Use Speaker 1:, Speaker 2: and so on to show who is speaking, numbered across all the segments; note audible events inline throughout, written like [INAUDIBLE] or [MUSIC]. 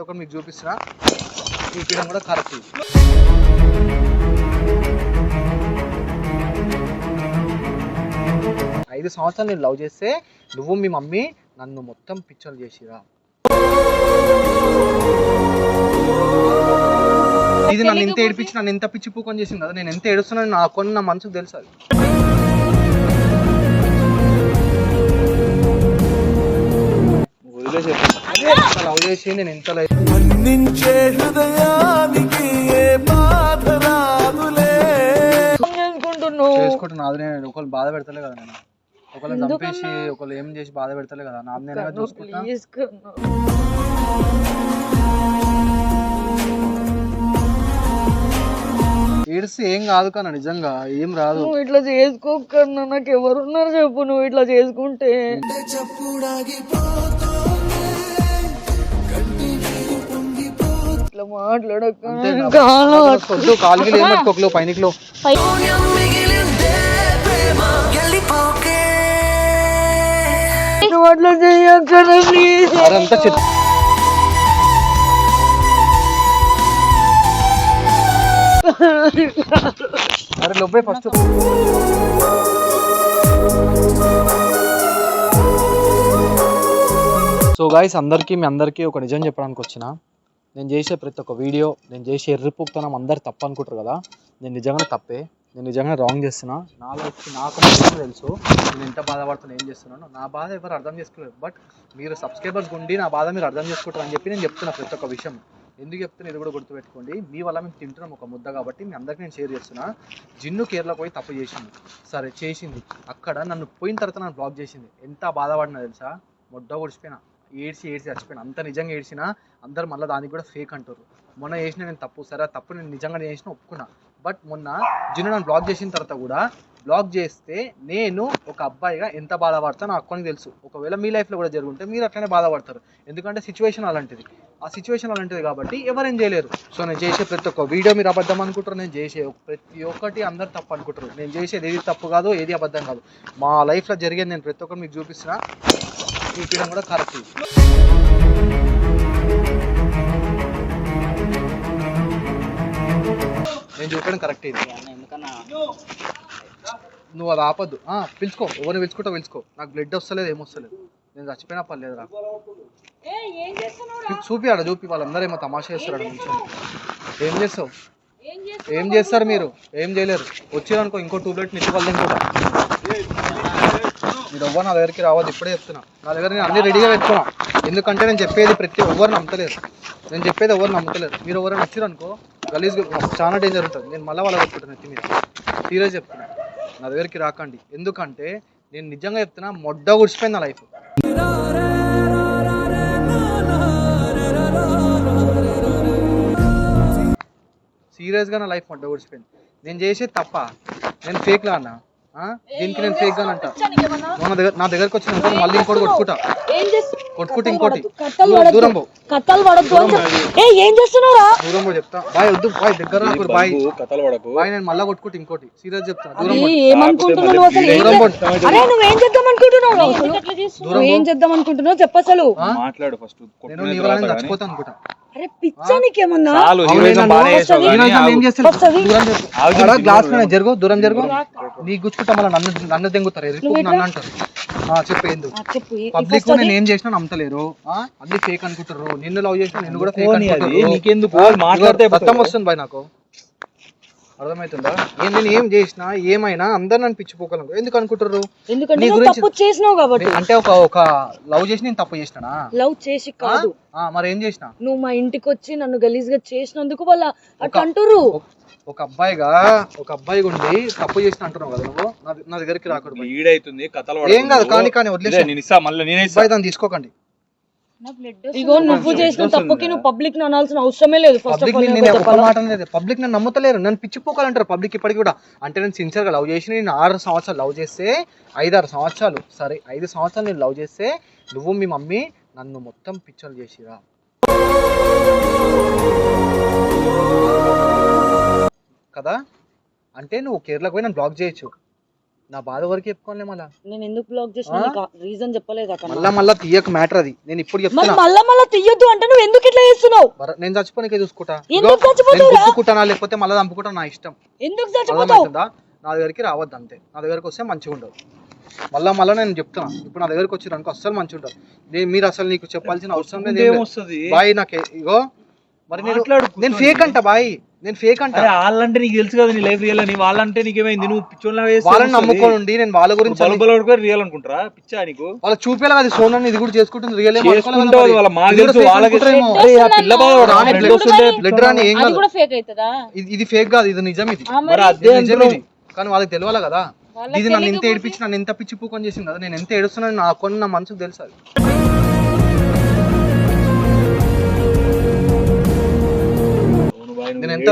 Speaker 1: ప్రతి ఒక్కరు మీకు చూపిస్తున్నా. చూపించడం కూడా కరెక్ట్. ఐదు సంవత్సరాలు నేను లవ్ చేస్తే నువ్వు మీ మమ్మీ నన్ను మొత్తం పిచ్చలు చేసిరా. ఇది నన్ను ఎంత ఏడిపించి నన్ను ఎంత పిచ్చి పూకొని చేసింది కదా నేను ఎంత ఏడుస్తున్నాను నా కొన్ని నా మనసుకు తెలుసు అది.
Speaker 2: వదిలేసి
Speaker 1: లవ్ చేసి నేను ఎంత
Speaker 3: మన్నించే హృదయానికి ఏ బాధ రాదులే.
Speaker 4: చేసుకుంటున్నావు?
Speaker 1: చేసుకుంటున్నా అది నేను ఒకళ్ళు బాధ పెడతలే కదా నేను. ఒకళ్ళు చంపేసి ఒకళ్ళు ఏం చేసి బాధ పెడతలే కదా నాది నేనే చూసుకుంటా. ఏడిస్తే ఏం కాదు కన్నా నిజంగా ఏం రాదు.
Speaker 4: నువ్వు ఇట్లా చేసుకోకన్నా నాకు ఎవరున్నారు చెప్పు నువ్వు ఇట్లా చేసుకుంటే. ఇట్లా మాట్లాడక.
Speaker 1: అంతే నా
Speaker 4: కాలం
Speaker 1: వద్దు కాలుకి పైనకిలో
Speaker 4: అట్లా ప్లీజ్
Speaker 1: అదంతా అరే లొబ్బే ఫస్ట్ సో గాయస్ అందరికీ మీ అందరికీ ఒక నిజం చెప్పడానికి వచ్చిన. నేను చేసే ప్రతి ఒక్క వీడియో నేను చేసే ఎర్రిపుక్తనం అందరు తప్పు అనుకుంటారు కదా. నేను నిజంగానే తప్పే. నేను నిజంగానే రాంగ్ చేస్తున్నా. నా వచ్చి నాకు తెలుసు. నేను ఎంత బాధపడుతున్నా ఏం చేస్తున్నాను. నా బాధ ఎవరు అర్థం చేసుకోలేదు. బట్ మీరు సబ్స్క్రైబర్స్ ఉండి నా బాధ మీరు అర్థం చేసుకుంటారు అని చెప్పి నేను చెప్తున్నా ప్రతి ఒక్క విషయం. ఎందుకు చెప్తున్నా ఇది కూడా గుర్తుపెట్టుకోండి. మీ వల్ల మేము తింటున్నాం ఒక ముద్ద కాబట్టి మీ అందరికీ నేను షేర్ చేస్తున్నా. జిన్ను కేరళ పోయి తప్పు చేసింది. సరే చేసింది. అక్కడ నన్ను పోయిన తర్వాత నన్ను బ్లాక్ చేసింది. ఎంత బాధపడినా తెలుసా? మొడ్డ ఒడిచిపోయినా ఏడ్చి ఏడ్చి చచ్చిపోయిన అంత నిజంగా ఏడ్చినా అందరు మళ్ళీ దానికి కూడా ఫేక్ అంటారు. మొన్న చేసిన నేను తప్పు సరే తప్పు నేను నిజంగా చేసిన ఒప్పుకున్నా. బట్ మొన్న జిన్ను నన్ను బ్లాక్ చేసిన తర్వాత కూడా బ్లాక్ చేస్తే నేను ఒక అబ్బాయిగా ఎంత బాధపడతానో అక్కడికి తెలుసు. ఒకవేళ మీ లైఫ్లో కూడా జరుగుంటే మీరు అట్లనే బాధపడతారు. ఎందుకంటే సిచ్యువేషన్ అలాంటిది. ఆ సిచ్యువేషన్ అలాంటిది కాబట్టి ఎవరేం చేయలేరు. సో నేను చేసే ప్రతి ఒక్క వీడియో మీరు అబద్ధం అనుకుంటారు నేను చేసే ప్రతి ఒక్కటి అందరు తప్పు అనుకుంటారు. నేను చేసేది ఏది తప్పు కాదు ఏది అబద్ధం కాదు. మా లైఫ్లో జరిగేది నేను ప్రతి ఒక్కరు మీకు చూపిస్తున్నా. చూపించడం కూడా కరెక్ట్ నేను చూపడం కరెక్ట్ ఇది. నువ్వు అది ఆపద్దు. ఆ, పిలుచుకో. ఎవరిని పిలుచుకుంటా పిలుచుకో. నాకు బ్లడ్ వస్తలేదు ఏమొస్తలేదు నేను చచ్చిపోయినా పర్లేదు రా. చూపి ఆడ చూపి. వాళ్ళందరూ ఏమో తమాషా చేస్తారు. ఏం చేస్తావు? ఏం చేస్తారు మీరు? ఏం చేయలేరు. వచ్చిరనుకో ఇంకో టూ ప్లేట్ నిచ్చి వాళ్ళని కూడా. మీరు ఎవ్వరు నా దగ్గరికి రావద్దు ఇప్పుడే చెప్తున్నా. నా దగ్గర నేను అన్ని రెడీగా పెట్టుకున్నా. ఎందుకంటే నేను చెప్పేది ప్రతి ఎవ్వరు నమ్మతలేరు నేను చెప్పేది ఎవరు నమ్మతలేరు మీరు ఎవరైనా వచ్చారు అనుకో గలీజ్ చాలా డేంజర్ ఉంటుంది. నేను మళ్ళీ వాళ్ళ పెట్టుకుంటాను ఎత్తి మీద. సీరియస్ చెప్తున్నా. నా దగ్గరికి రాకండి. ఎందుకంటే నేను నిజంగా చెప్తున్నా మొడ్డ గుడిచిపోయింది నా లైఫ్ సీరియస్గా నా లైఫ్ మొడ్డ గుడిచిపోయింది నేను చేసేది తప్ప. నేను ఫేక్లా అన్నా అన్న. దీనికి నేను ఫేక్గా అంట నా దగ్గర నా దగ్గరకు వచ్చిన మళ్ళీ ఇంకోటి కొట్టుకుంటా.
Speaker 4: ఏం చేస్తు
Speaker 1: కొట్టుకుంటే ఇంకోటి. దూరం- దూరం పో.
Speaker 4: కట్టలు పడద్దు. ఏ ఏం చేస్తున్నావురా?
Speaker 1: దూరం పో చెప్తా. బాయ్ వద్దు బాయ్ దగ్గర నాకు బాయ్.
Speaker 2: కథలు పడకు.
Speaker 1: బాయ్ నేను మళ్ళీ కొట్టుకుంటే ఇంకోటి. సీరియస్ చెప్తా. దూరం పో.
Speaker 4: ఏమనుకుంటున్నావు నువ్వు అసలు ఏం
Speaker 1: దూరం పో.
Speaker 4: చేద్దాం- అరే నువ్వేం చేద్దాం అనుకుంటున్నావు నువ్వు ఏం చేద్దాం అనుకుంటున్నావు చెప్పు అసలు.
Speaker 1: ఆ?
Speaker 2: మాట్లాడు ఫస్ట్
Speaker 1: నేను నీ వల్ల నేను చచ్చిపోతా అనుకుంటా.
Speaker 4: అరే పిచ్చా నీకేమన్నా?
Speaker 1: గ్లాస్ మీద జరుగు దూరం జరుగు. నీ గుచ్చుకుంటా మళ్ళీ నన్ను నన్ను దెంగుతారు నన్ను అంటారు. ఆ, చెప్పు ఎందుకు
Speaker 4: ఆ, చెప్పు ఏ-
Speaker 1: పబ్లిక్ నేను ఏం చేసినా నమ్మతలేరు. ఆ? అన్ని ఫేక్ అనుకుంటారు. నిన్ను లవ్ చేసినా నిన్ను కూడా ఫేక్ అనుకుంటారు.
Speaker 2: నీకెందుకు? మాట్లాడితే
Speaker 1: రక్తం వస్తుంది బాయ్ నాకు. అర్థమవుతుందా ఏం నేను ఏం చేసినా ఏమైనా అందరు నన్ను పిచ్చిపోగలను ఎందుకు అనుకుంటారు
Speaker 4: ఎందుకంటే
Speaker 1: నీ
Speaker 4: నువ్వు
Speaker 1: గురించి-
Speaker 4: తప్పు చేసినావు కాబట్టి.
Speaker 1: అంటే ఒక ఒక లవ్ చేసి నేను తప్పు చేసినానా?
Speaker 4: లవ్ చేసి కాదు.
Speaker 1: ఆ, మరి ఏం చేసిన?
Speaker 4: నువ్వు మా ఇంటికి వచ్చి నన్ను గలీజ్గా చేసినందుకు వాళ్ళ అట్లా అంటుర్రు.
Speaker 1: ఒక అబ్బాయిగా ఒక అబ్బాయి ఉండి తప్పు చేసిన అంటున్నావు కదా నువ్వు? నా నా దగ్గరికి రాకూడదు.
Speaker 2: కథలు
Speaker 1: ఏం కాదు కానీ కానీ వదిలేసి
Speaker 2: నేను ఇస్తా మళ్ళీ నేనే ఇస్తా.
Speaker 1: అబ్బాయి దాన్ని తీసుకోకండి.
Speaker 4: ఇగో నువ్వు చేసిన తప్పుకి నువ్వు పబ్లిక్ అనాల్సిన అవసరమే లేదు ఫస్ట్ ఆఫ్
Speaker 1: పబ్లిక్
Speaker 4: ఆల్
Speaker 1: మాట నన్ను నమ్ముతలేరు. నన్ను పిచ్చిపోకాలంటారు పబ్లిక్ ఇప్పటికి కూడా. అంటే నేను సిన్సియర్గా లవ్ చేసి నేను ఆరు సంవత్సరాలు లవ్ చేస్తే ఐదారు సంవత్సరాలు సరే ఐదు సంవత్సరాలు నేను లవ్ చేస్తే నువ్వు మీ మమ్మీ నన్ను మొత్తం పిచ్చలు చేసిరా. కదా? అంటే నువ్వు కేరళకు పోయి నన్ను బ్లాక్ చేయొచ్చు. నా బాధ వరకు చెప్పుకోలే మళ్ళా.
Speaker 4: నేను ఎందుకు బ్లాక్ చేసిన రీజన్ చెప్పలేదు అక్కడ
Speaker 1: మళ్ళా మళ్ళా తీయక మ్యాటర్ అది. నేను ఇప్పుడు
Speaker 4: మరి
Speaker 1: చెప్తున్నా.
Speaker 4: మళ్ళా మళ్ళా తీయొద్దు అంటే నువ్వు ఎందుకు ఇట్లా చేస్తున్నావు?
Speaker 1: నేను చచ్చిపోనికే చూసుకుంటా.
Speaker 4: ఎందుకు
Speaker 1: లేకపోతే మళ్ళీ చంపుకుంటా నా ఇష్టం.
Speaker 4: ఎందుకు చచ్చిపోతావు?
Speaker 1: నా దగ్గరికి రావద్దు అంతే. నా దగ్గరికి వస్తే మంచిగా ఉండదు. మళ్ళా మళ్ళా నేను చెప్తున్నా. ఇప్పుడు నా దగ్గరికి వచ్చి అనుకో అస్సలు మంచిగా ఉండదు. నేను మీరు అసలు నీకు చెప్పాల్సిన అవసరం లేదు బాయ్ నాకు ఇగో మరి నేను నేను ఫేక్ అంట బాయ్. నేను ఫేక్ అంట.
Speaker 2: వాళ్ళంటే నీకు తెలుసు కదా నీ లైఫ్ రియల్ అని వాళ్ళంటే నీకేమైంది? నువ్వు పిచ్చోళ్ళ
Speaker 1: వాళ్ళని నమ్ముకోండి నేను వాళ్ళ గురించి
Speaker 2: బలు బలు కూడా రియల్ అనుకుంటారా? పిచ్చా నీకు?
Speaker 1: వాళ్ళ చూపేలా అది సోనా ఇది కూడా చేసుకుంటుంది రియల్
Speaker 2: వాళ్ళ మాకు తెలుసు వాళ్ళకి అరే ఆ పిల్ల
Speaker 1: బ్లడ్ రాని ఏం
Speaker 4: అది
Speaker 1: కాదు.
Speaker 4: కూడా ఫేక్ అవుతుందా?
Speaker 1: ఇది- ఫేక్ కాదు ఇది నిజం ఇది
Speaker 2: మరి అదే
Speaker 1: నిజం. ఇది కానీ వాళ్ళకి తెలియాలి కదా. ఇది నన్ను ఇంత ఏడిపించి నన్ను ఎంత పిచ్చి పూకొని చేసింది కదా. నేను ఎంత ఏడుస్తున్నాను నా కొన్ని నా మనసుకు తెలుసు అది. నేను ఎంత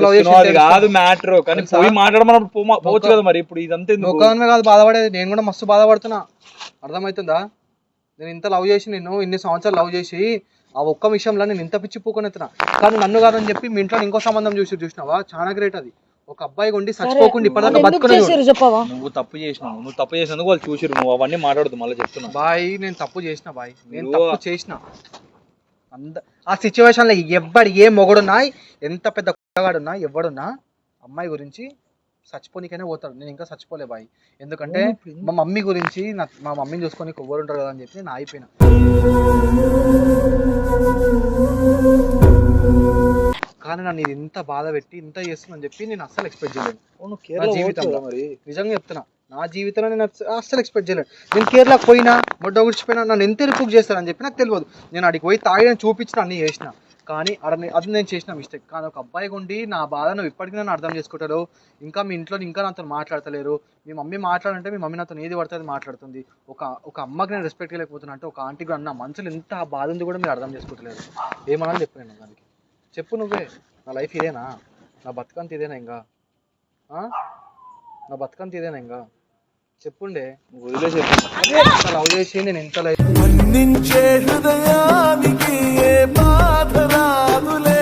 Speaker 2: కాదు మ్యాటర్. కానీ? పోయి మాట్లాడమన్నప్పుడు పోవచ్చు కదా మరి. ఇప్పుడు ఇదంతా?
Speaker 1: ఒక్కదానివే కాదు బాధపడేది. నేను కూడా మస్తు బాధపడుతున్నా. అర్థమవుతుందా? నేను ఇంత లవ్ చేసి నేను ఇన్ని సంవత్సరాలు లవ్ చేసి ఆ ఒక్క విషయంలో నేను ఇంత పిచ్చి పూకొని ఎత్తున్నా కానీ నన్ను కాదని చెప్పి మీ ఇంట్లో ఇంకో సంబంధం చూసి చూసినావా? చాలా గ్రేట్ అది. ఒక అబ్బాయి ఉండి చచ్చిపోకుండా ఇప్పటిదాకా
Speaker 2: నువ్వు తప్పు చేసినావు. నువ్వు తప్పు చేసినందుకు వాళ్ళు చూసిరు నువ్వు అవన్నీ మాట్లాడదు మళ్ళీ చెప్తున్నా.
Speaker 1: బాయ్ నేను తప్పు చేసిన బాయ్. నేను తప్పు చేసిన. అంద ఆ సిచ్యువేషన్లో ఎవ్వడు ఏ మొగడున్నా ఎంత పెద్ద కుట్టగాడున్నా ఎవడున్నా అమ్మాయి గురించి చచ్చిపోనికైనా పోతాడు. నేను ఇంకా చచ్చిపోలే బాయ్. ఎందుకంటే మా మమ్మీ గురించి నా మా మమ్మీని చూసుకొని ఎవరు ఉంటారు కదా అని చెప్పి నేను ఆగిపోయినా. కానీ నన్ను ఇది ఇంత బాధ పెట్టి ఇంత చేస్తుందని చెప్పి నేను అస్సలు ఎక్స్పెక్ట్ నా
Speaker 2: కేరళ
Speaker 1: జీవితంలో.
Speaker 2: మరి.
Speaker 1: నిజంగా చెప్తున్నా. నా జీవితంలో నేను అస్సలు ఎక్స్పెక్ట్ చేయలేదు. నేను కేరళకు పోయినా మొడ్డ గుడిచిపోయినా నన్ను ఎంత రిపుక్ చేస్తారని చెప్పి నాకు తెలియదు. నేను అడిగి పోయి తాగి చూపించిన అన్ని చేసిన. కానీ అడ అది నేను చేసిన మిస్టేక్ కానీ ఒక అబ్బాయి ఉండి నా బాధ నువ్వు ఇప్పటికీ నన్ను అర్థం చేసుకుంటారు ఇంకా మీ ఇంట్లో ఇంకా నాతో మాట్లాడతలేరు. మీ మమ్మీ మాట్లాడంటే మీ మమ్మీ నాతో ఏది పడుతుంది అది మాట్లాడుతుంది. ఒక ఒక అమ్మకి నేను రెస్పెక్ట్ లేకపోతున్నా అంటే ఒక ఆంటీ కూడా అన్న మనసులో ఎంత ఆ బాధ ఉంది కూడా మీరు అర్థం చేసుకోవట్లేదు. ఏమన్నా చెప్పు నేను దానికి. చెప్పు నువ్వే. నా లైఫ్ ఇదేనా? నా బతుకంత ఇదేనా ఇంకా? నా బతుకంత ఇదేనా ఇంకా? చెప్పుండే
Speaker 2: వదిలేసే
Speaker 1: ఇంత లవ్ చేసి నేను ఇంత లైఫ్
Speaker 3: మన్నించే హృదయానికి ఏ బాధ రాదులే.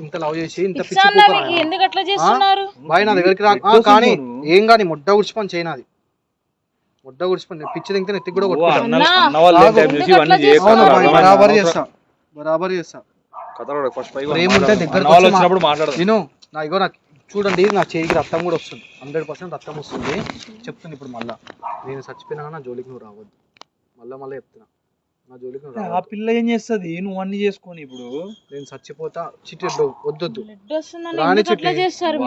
Speaker 1: ఇంత లవ్ చేసి ఇంత పిచ్చి
Speaker 4: ఎందుకు అట్లా చేస్తున్నారు?
Speaker 1: బాయ్ నా దగ్గరికి రా. ఆ, కానీ ఏం కానీ ముడ్డ గుడిచిపోని చేయనాది ముడ్డ గుడిచిపోని పిచ్చి దింగితే నెత్తికి కూడా
Speaker 2: నువ్వు
Speaker 1: కొట్టుకుంటా.
Speaker 2: అన్న
Speaker 4: అన్నా.
Speaker 2: అన్న వాళ్ళు ఏం టైం చూసి ఇవన్నీ
Speaker 4: ఎందుకు
Speaker 2: చేయకు.
Speaker 1: అవును బాయ్,
Speaker 2: అర్థమైందా?
Speaker 1: బరాబర్ చేస్తా. బరాబర్ చేస్తా.
Speaker 2: ఫస్ట్
Speaker 1: ప్రేమ ఉంటే. దగ్గరకు వచ్చి మా-
Speaker 2: మాట్లాడదు.
Speaker 1: నా ఇగో నాకు చూడండి నా చేయికి రక్తం కూడా వస్తుంది. హండ్రెడ్ పర్సెంట్ రక్తం వస్తుంది. చెప్తుంది ఇప్పుడు మళ్ళా. నేను చచ్చిపోయినా నా జోలికి నువ్వు రావద్దు. మళ్ళీ మళ్ళీ చెప్తున్నా. నా జోలికి
Speaker 2: ఆ పిల్ల ఏం చేస్తుంది? నువ్వు అన్ని చేసుకొని ఇప్పుడు
Speaker 1: నేను చచ్చిపోతా చిట్టి వద్దొద్దు. రాని చిట్టి.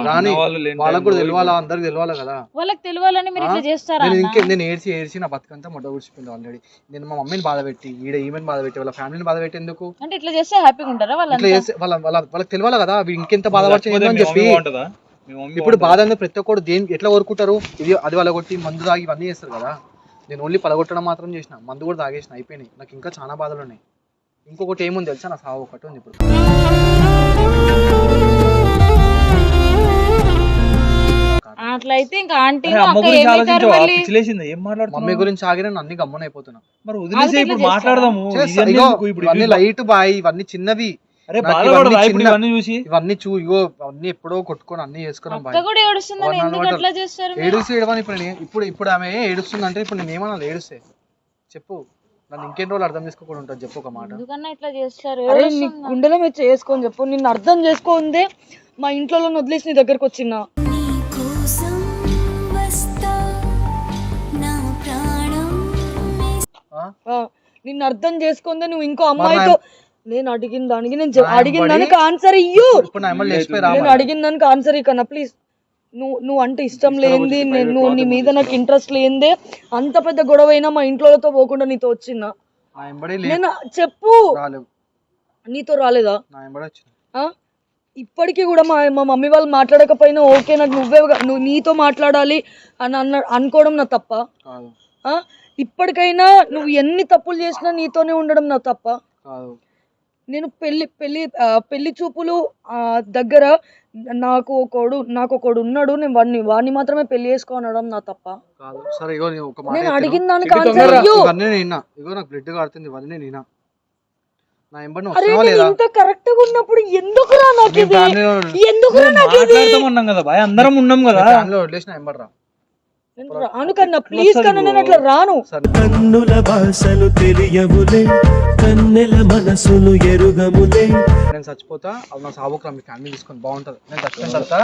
Speaker 1: రాని
Speaker 2: వాళ్ళు
Speaker 1: వాళ్ళకు కూడా తెలియాలా? అందరికి తెలియాలా కదా?
Speaker 4: వాళ్ళకి తెలియాలని మీరు ఇట్లా చేస్తారా
Speaker 1: నేను? ఇంకే నేను ఏడ్చి ఏడ్చి నా బతుకంతా మొట్ట కూర్చిపోయింది ఆల్రెడీ నేను మా మమ్మీని బాధ పెట్టి ఈడ ఈమెని బాధ పెట్టి వాళ్ళ ఫ్యామిలీని బాధ పెట్టి ఎందుకు?
Speaker 4: అంటే ఇట్లా చేస్తే హ్యాపీగా ఉంటారా
Speaker 1: ఇట్లా
Speaker 4: వాళ్ళంతా?
Speaker 1: చేస్తే వాళ్ళ వాళ్ళ వాళ్ళకి తెలియాలి కదా? ఇంకెంత బాధపడుతుంది అని చెప్పి. ఇప్పుడు? బాధ ప్రతి ఒక్కరు దేని ఎట్లా కోరుకుంటారు? ఇది అది వాళ్ళ కొట్టి మందు తాగి ఇవన్నీ చేస్తారు కదా? నేను ఓన్లీ పలగొట్టడం మాత్రం చేసిన మందు కూడా తాగేసిన అయిపోయినాయి. నాకు ఇంకా చాలా బాధలు ఉన్నాయి. ఇంకొకటి ఏముంది తెలుసా? నా సావు ఒకటి ఉంది ఇప్పుడు.
Speaker 4: అట్లా అయితే ఇంకా ఆంటీ
Speaker 2: అరే అమ్మ
Speaker 4: అక్క
Speaker 2: గురించి
Speaker 4: ఏమవుతారు
Speaker 2: ఆలోచించావా?
Speaker 4: మళ్ళీ.
Speaker 2: పిచ్చిలేసిందా? ఏం
Speaker 1: మమ్మీ గురించి అన్ని గమ్మున అయిపోతున్నా.
Speaker 2: మరి వదిలేసే ఇప్పుడు మాట్లాడదాము. ఇవన్నీ
Speaker 1: లైట్ బాయ్ ఇవన్నీ చిన్నవి.
Speaker 2: అరే ఇప్పుడు ఇవన్నీ చూసి.
Speaker 1: ఇవన్నీ చూ ఇగో అవన్నీ ఎప్పుడో కొట్టుకొని అన్ని చేసుకున్నాం
Speaker 4: అక్క
Speaker 1: బాయ్
Speaker 4: కూడా ఏడుస్తుందని
Speaker 1: వన్
Speaker 4: ఎందుకు
Speaker 1: అనమాట.
Speaker 4: అట్లా చేస్తారు మీరు?
Speaker 1: ఏడుస్తూ ఏడవని ఇప్పుడు నేను ఇప్పుడు ఇప్పుడు ఆమె ఏడుస్తుంది అంటే ఇప్పుడు నేను ఏమన్నా ఏడుస్తే. చెప్పు. నన్ను ఇంకెన్ని రోజులు అర్థం చేసుకోకుండా ఉంటుంది చెప్పు ఒక మాట.
Speaker 4: ఎందుకన్నా ఇట్లా చేస్తారు?
Speaker 5: అరే నీ గుండెలో మీద చేసుకొని చెప్పు. నిన్ను అర్థం చేసుకోందే మా ఇంట్లో వదిలేసి నీ దగ్గరకు వచ్చిన.
Speaker 6: నీకోసం వస్తా నా ప్రాణం
Speaker 1: ఆ?
Speaker 5: ఆ, నిన్ను అర్థం చేసుకుందే నువ్వు ఇంకో అమ్మాయితో నేను అడిగిన దానికి నేను అడిగిన దానికి ఆన్సర్ ఇయ్యు. నేను. అడిగిన దానికి ఆన్సర్ ఇకన్నా ప్లీజ్ నువ్వు నువ్వు అంటే ఇష్టం లేనిది నేను నువ్వు నీ మీద నాకు ఇంట్రెస్ట్ లేనిదే అంత పెద్ద గొడవ అయినా మా ఇంట్లోతో పోకుండా నీతో వచ్చిన నేను చెప్పు. నీతో రాలేదా?
Speaker 1: నా ఎంబడి వచ్చిన
Speaker 5: ఆ? ఇప్పటికీ కూడా మా మా మమ్మీ వాళ్ళు మాట్లాడకపోయినా ఓకే నాకు నువ్వే నువ్వు నీతో మాట్లాడాలి అని అన్న అనుకోవడం నా తప్ప.
Speaker 1: కాదు.
Speaker 5: ఆ? ఇప్పటికైనా నువ్వు ఎన్ని తప్పులు చేసినా నీతోనే ఉండడం నా తప్ప.
Speaker 1: కాదు.
Speaker 5: నేను పెళ్ళి పెళ్ళి ఆ, పెళ్ళి చూపులు ఆ, దగ్గర నాకు ఒకడు నాకు ఒకడు ఉన్నాడు నేను వాడిని వాడిని మాత్రమే పెళ్ళి చేసుకో అనడం నా తప్ప.
Speaker 1: కాదు. సరే ఇగో నేను ఒక మాట
Speaker 5: నేను. అడిగిన దానికి ఆన్సర్ ఇయ్యు.
Speaker 1: ఇవన్నీ నేను? విన్నా ఇగో నాకు బ్లడ్ కాడుతుంది ఇవన్నీ నేను? నా నువ్వు లేదా?
Speaker 5: ఇంత కరెక్ట్గా ఉన్నప్పుడు ఎందుకురా నాకు ఇది?
Speaker 1: ఫ్యామిలీ
Speaker 5: ఎందుకురా నాకు ఇది?
Speaker 2: మాట్లాడతాం అన్నాం కదా బాయ్ అందరం ఉన్నాం కదా?
Speaker 1: ఫ్యామిలీలో వదిలేసి నా ఎంబడి రా
Speaker 5: రాను కన్నా ప్లీజ్ కన్నా నేను అట్లా రాను.
Speaker 3: కన్నుల భాషలు తెలియవులే. కన్నెల మనసులు ఎరుగములే.
Speaker 1: నేను చచ్చిపోతా అది నా సావుకురా మీ ఫ్యామిలీ తీసుకొని బాగుంటది. నేను చచ్చిపోయిన తర్వాత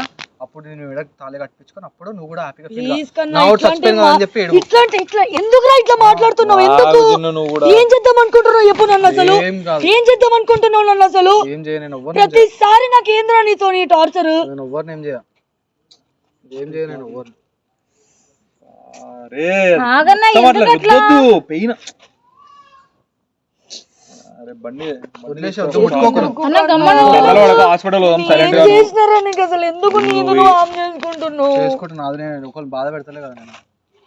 Speaker 1: అప్పుడు నేను విడక తాళి కట్టించుకొని అప్పుడు నువ్వు కూడా హ్యాపీగా ఫీల్
Speaker 5: ప్లీజ్ కన్నా ఇట్లాంటి
Speaker 1: చచ్చిపోయింది కదా అని చెప్పి ఏడుపు.
Speaker 5: ఇట్లాంటి ఇట్లా ఎందుకురా ఇట్లా మాట్లాడుతున్నావు? ఎందుకు?
Speaker 2: జిన్ను నువ్వు కూడా.
Speaker 5: ఏం చేద్దాం అనుకుంటున్నావు చెప్పు నన్ను అసలు?
Speaker 1: ఏం కాదు.
Speaker 5: ఏం చేద్దాం అనుకుంటున్నావు నన్ను అసలు?
Speaker 1: ఏం చేయ నేను ఎవ్వరు
Speaker 5: ప్రతిసారి నాకు ఏంద్రా నీతో నీ టార్చర్?
Speaker 1: నేను ఎవ్వరిని ఏం చేయ ఏం చేయ నేను ఎవ్వరు
Speaker 2: అరే
Speaker 4: ఆగన్నా ఎందుకు అట్లా
Speaker 2: పెయిన్ అరే బండి
Speaker 1: వదిలేసి వద్దు ముట్టుకోకురు
Speaker 4: అన్న గమ్మను
Speaker 2: హాస్పిటల్
Speaker 5: అసలు? ఎందుకు నేను చేసుకుంటున్నావు?
Speaker 1: చేసుకుంటున్నా నాది నేను ఒకళ్ళు బాధ పెడతలే కదా నేను.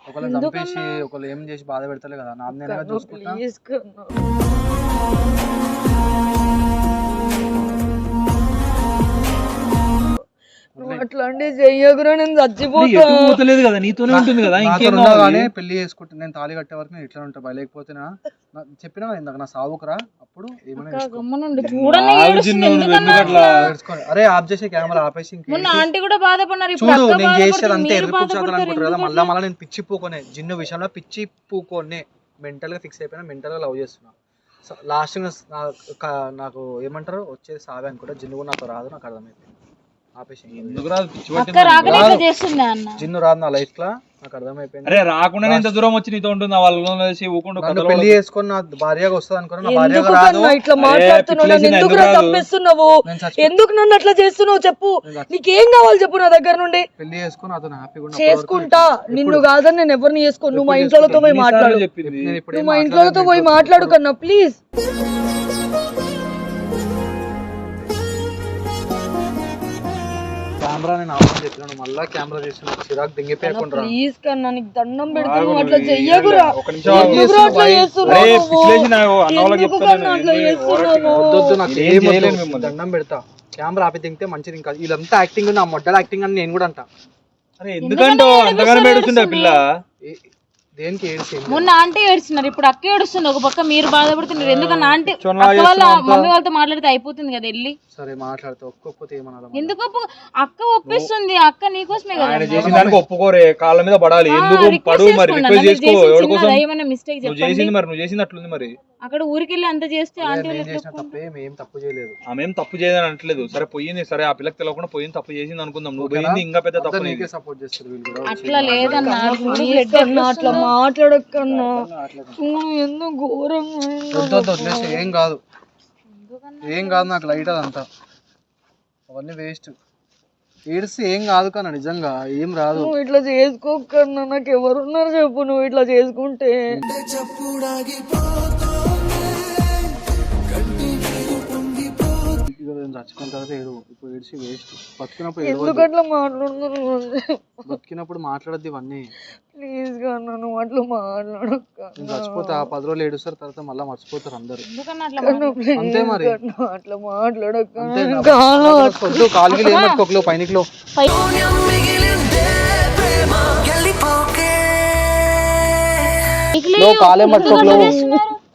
Speaker 1: ఒకళ్ళు చంపేసి ఒకళ్ళు ఏం చేసి బాధ పెడతలే కదా నాది నేను చూసుకుంటా.
Speaker 5: నువ్వు అట్లాంటి చెయ్యకురా నేను చచ్చిపోతా.
Speaker 2: ఎటు పోతలేదు కదా నీతోనే ఉంటుంది కదా
Speaker 1: నాతో
Speaker 2: ఇంకేం
Speaker 1: ఉన్నా
Speaker 2: కావాలి?
Speaker 1: కానీ పెళ్ళి చేసుకుంటే నేను తాళి కట్టే వరకు నేను ఇట్లా ఉంటా భయ లేకపోతే నా నా- చెప్పినా ఇందాక నా సావుకురా అప్పుడు అరే ఆఫ్ చేసే కెమెరా ఆపేసి
Speaker 4: ఆంటీ కూడా బాధపడినారు
Speaker 1: చూడు
Speaker 4: అక్క
Speaker 1: నేను చేసేది అంతే అనుకుంటారు కదా మళ్ళీ మళ్ళీ నేను పిచ్చి పూకోనే జిన్ను విషయంలో పిచ్చి పూకోనే మెంటల్గా ఫిక్స్ అయిపోయినా మెంటల్గా లవ్ చేస్తున్నా లాస్ట్ నాకు ఏమంటారు వచ్చేది సావే అనుకుంటా జిన్ను కూడా నాకు రాదు నాకు అర్థమైపోయింది.
Speaker 2: ఎందుకు రాదు?
Speaker 4: ఇట్లా
Speaker 1: నా లైఫ్ లా? నాకు అర్థమైపోయింది.
Speaker 2: అరే రాకుండా ఎంత దూరం వచ్చి నీతో ఉంటుంది? వాళ్ళ వేసి ఊకుండా
Speaker 1: పెళ్ళి చేసుకొని నా భార్యగా వస్తుంది అనుకున్నా నా రాదు.
Speaker 5: కన్నా ఇట్లా మాట్లాడుతున్నావు? ఎందుకు
Speaker 1: చచ్చిపో-
Speaker 5: ఎందుకు నన్ను అట్లా చేస్తున్నావు చెప్పు? నీకేం కావాలి చెప్పు నా దగ్గర నుండి?
Speaker 1: పెళ్ళి చేసుకొని అతను హ్యాపీగా
Speaker 5: చేసుకుంటా. నిన్ను కాదని నేను ఎవరిని చేసుకోను? నువ్వు మా ఇంట్లోతో పోయి మాట్లాడు. నువ్వు మా ఇంట్లోతో పోయి మాట్లాడు కన్నా ప్లీజ్
Speaker 1: కెమెరా నేను ఆఫ్ చెప్పినాను. మళ్ళా కెమెరా చేస్తున్నా చిరాకు దింగిపోయకుండా
Speaker 5: ప్లీజ్ కన్నా నీకు దండం పెడతా నువ్వు అట్లా చెయ్యకురా
Speaker 2: ఒక.
Speaker 5: ఎందుకురా అట్లా చేస్తున్నావు?
Speaker 2: పిచ్చిలేసిన అన్న వాళ్ళకి
Speaker 5: ఎందుకు
Speaker 2: చెప్తాను
Speaker 5: కన్నా అట్లా
Speaker 2: నేను.
Speaker 5: చేస్తున్నావు?
Speaker 1: వద్దొద్దు నాకు
Speaker 2: ఏం చేయలేను. మిమ్మల్ని.
Speaker 1: దండం పెడతా. కెమెరా ఆపి దింగితే మంచిది ఇంకా. వీళ్ళంతా యాక్టింగ్ నా మొడ్డల యాక్టింగ్ అని నేను కూడా అంట.
Speaker 2: అరే ఎందుకంటో అంతగానో ఏడుస్తుండే ఆ పిల్ల.
Speaker 4: మొన్న ఆంటీ ఏడుస్తున్నారు ఇప్పుడు అక్క ఏడుస్తుంది ఒక పక్క మీరు బాధపడుతున్నారు. ఎందుకన్నా ఆంటీ అక్క వాళ్ళ మమ్మీ వాళ్ళతో మాట్లాడితే అయిపోతుంది కదా వెళ్ళి?
Speaker 1: సరే మాట్లాడితే ఒక్కొక్కతే ఏమనాలి
Speaker 4: ఎందుకు అక్క ఒప్పిస్తుంది అక్క నీకోసమే కదా
Speaker 2: ఆయన చేసిన దానికి ఒప్పుకోరే కాళ్ళ మీద పడాలి. ఎందుకు
Speaker 4: రిక్వెస్ట్
Speaker 2: పడు మరి?
Speaker 4: చేసుకోండి
Speaker 2: రిక్వెస్ట్
Speaker 4: అన్న.
Speaker 2: చేసుకో
Speaker 4: చేసిన
Speaker 2: ఎవరి కోసం?
Speaker 4: చిన్నదా ఏమైనా మిస్టేక్
Speaker 2: నువ్వు చేసింది మరి నువ్వు చేసింది అట్లుంది మరి.
Speaker 4: అక్కడ ఊరికి వెళ్ళి అంత చేస్తే
Speaker 1: తప్పే ఏం తప్పు చేయలేదు.
Speaker 2: ఆమె తప్పు చేయదని అనట్లేదు. సరే పోయింది. సరే ఆ పిల్లకి తెలియకుండా పోయింది తప్పు చేసింది అనుకుందాం. నువ్వు పోయింది ఇంకా పెద్ద తప్పు.
Speaker 1: నీకే సపోర్ట్ చేస్తారు.
Speaker 4: అట్లా లేదన్నా
Speaker 5: అట్లా మాట్లాడకన్నా ఎందుకు
Speaker 1: ఏం కాదు. ఏం కాదు నాకు లైట్ అదంతా అవన్నీ వేస్ట్ ఏడిస్తే ఏం కాదు కన్నా నిజంగా. ఏం రాదు.
Speaker 5: నువ్వు ఇట్లా చేసుకోకన్నా నాకు ఎవరున్నారు చెప్పు నువ్వు ఇట్లా చేసుకుంటే.
Speaker 1: చచ్చిపోయిన తర్వాత ఏడు ఇప్పుడు ఏడిసి వేస్ట్ బతికినప్పుడు ఏడవద్దు.
Speaker 5: ఎందుకు అట్లా మాట్లాడుతున్నావు
Speaker 1: బతికినప్పుడు మాట్లాడద్దు ఇవన్నీ.
Speaker 5: ప్లీజ్ కన్నా నువ్వు అట్లా మాట్లాడక
Speaker 1: నేను చచ్చిపోతే ఆ పది రోజులు ఏడుస్తారు తర్వాత మళ్ళీ మర్చిపోతారు అందరు. అంతే మరి.
Speaker 5: అట్లా మాట్లాడక
Speaker 1: అంతే నా
Speaker 5: కాలం
Speaker 1: వద్దు కాలుకి ఏం పట్టుకోకలేవు పైనికిలో లో కాలేం పట్టుకోకలేవు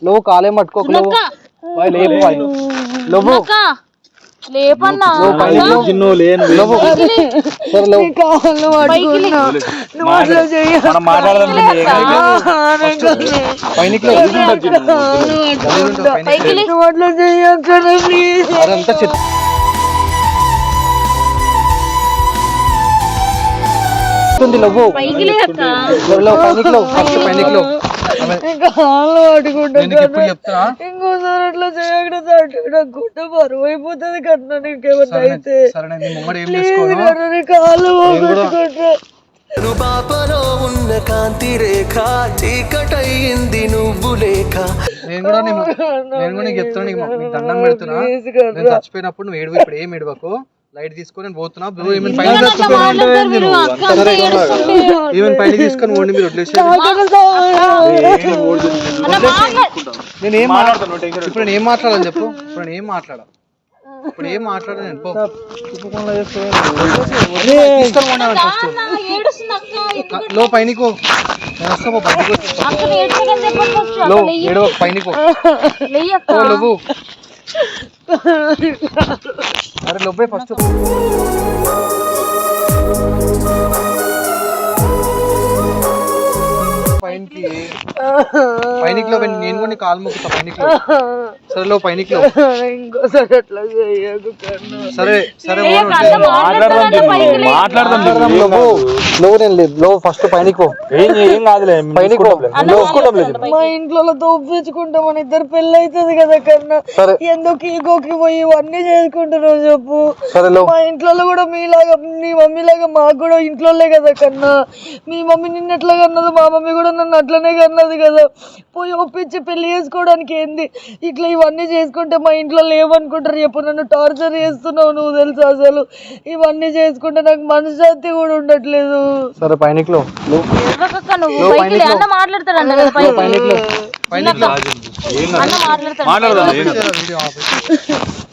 Speaker 1: లో కాలేం లేపు లోపు
Speaker 4: లేపన్నా
Speaker 1: లేవు.
Speaker 5: కాళ్ళు పట్టుకున్నా నువ్వు అట్లా చెయ్య
Speaker 2: మనం మాట్లాడదాం
Speaker 1: పైకి
Speaker 5: నువ్వు అట్లా చెయ్యకన్నా ప్లీజ్.
Speaker 1: అదంతా లవ్వు
Speaker 4: పైకి లేక
Speaker 1: లో పైనికిలో ఫస్ట్ పైనికిలో
Speaker 5: కాళ్ళు ఇంకోసారి అట్లా గుడ్డ బరువు అయిపోతుంది కన్నా నీకేమన్నా అయితే. ప్లీజ్ కన్నా నీ కాళ్ళు
Speaker 3: ఉన్న కాంతి రేఖ చీకటయింది నువ్వు లేక
Speaker 1: నేను కూడా నేను కూడా నీకు చెప్తున్నా నీకు దండం పెడుతున్నా. నేను చచ్చిపోయినప్పుడు నువ్వు ఏడువు ఇప్పుడు ఏం ఏడవకు? లైట్ తీసుకొని నేను పోతున్నా బ్రో ఏమైనా పైన తీసుకొని ఓండి మీరు నేను ఏం మాట్లాడతాను ఇప్పుడు నేను ఏం మాట్లాడాలని చెప్పు? ఇప్పుడు నేను ఏం మాట్లాడా ఇప్పుడు ఏం మాట్లాడా నేను? పో. తీసుకొని పోయినా ఫస్ట్
Speaker 4: అన్న, ఏడుస్తుంది అక్క
Speaker 1: లో పైనకో పైనకో లవ్వు అరే లోపే ఫస్ట్. పైనకి. పైనకి లో నేను కూడా కాలు మొక్కుతా పైనకి లో సరే లో పైనికి లో
Speaker 5: ఇంకోసారి అట్లా చేయకు కన్నా
Speaker 1: సరే సరే
Speaker 4: లే.
Speaker 2: మాట్లాడదాం
Speaker 1: నువ్వు. నువ్వు నేను లేదు. లో ఫస్ట్ పైనికి పో.
Speaker 2: ఏం ఏం కాదులే.
Speaker 1: పైనికి పో. లో
Speaker 5: మా ఇంట్లో ఒప్పించుకుంటే మన ఇద్దరు పెళ్ళి అవుతుంది కదా కన్నా
Speaker 1: సరే.
Speaker 5: ఎందుకు ఈగోకి పోయి ఇవన్నీ చేసుకుంటున్నావు చెప్పు?
Speaker 1: సరే లో
Speaker 5: మా ఇంట్లో కూడా మీలాగా మీ మమ్మీ లాగా మాకు కూడా ఇంట్లోలే కదా కన్నా మీ మమ్మీ నిన్ను ఎట్లా కన్నది మా మమ్మీ కూడా నన్ను అట్లనే కన్నది కదా. పోయి ఒప్పించి పెళ్ళి చేసుకోవడానికి ఏంది? ఇట్లా ఇవన్నీ చేసుకుంటే మా ఇంట్లో లేవనుకుంటారు. చెప్పు నన్ను టార్చర్ చేస్తున్నావు నువ్వు తెలుసా అసలు? ఇవన్నీ చేసుకుంటే నాకు మనశ్శాంతి కూడా ఉండట్లేదు.
Speaker 1: సరే
Speaker 4: నువ్వు పైకి లే. అన్న మాట్లాడతాడంట కదా పైకి.
Speaker 1: పైనికి లో పైనికి లో
Speaker 4: అన్న మాట్లాడతాడు.
Speaker 2: మాట్లాడదాం
Speaker 1: వీడియో ఆపు. [LAUGHS]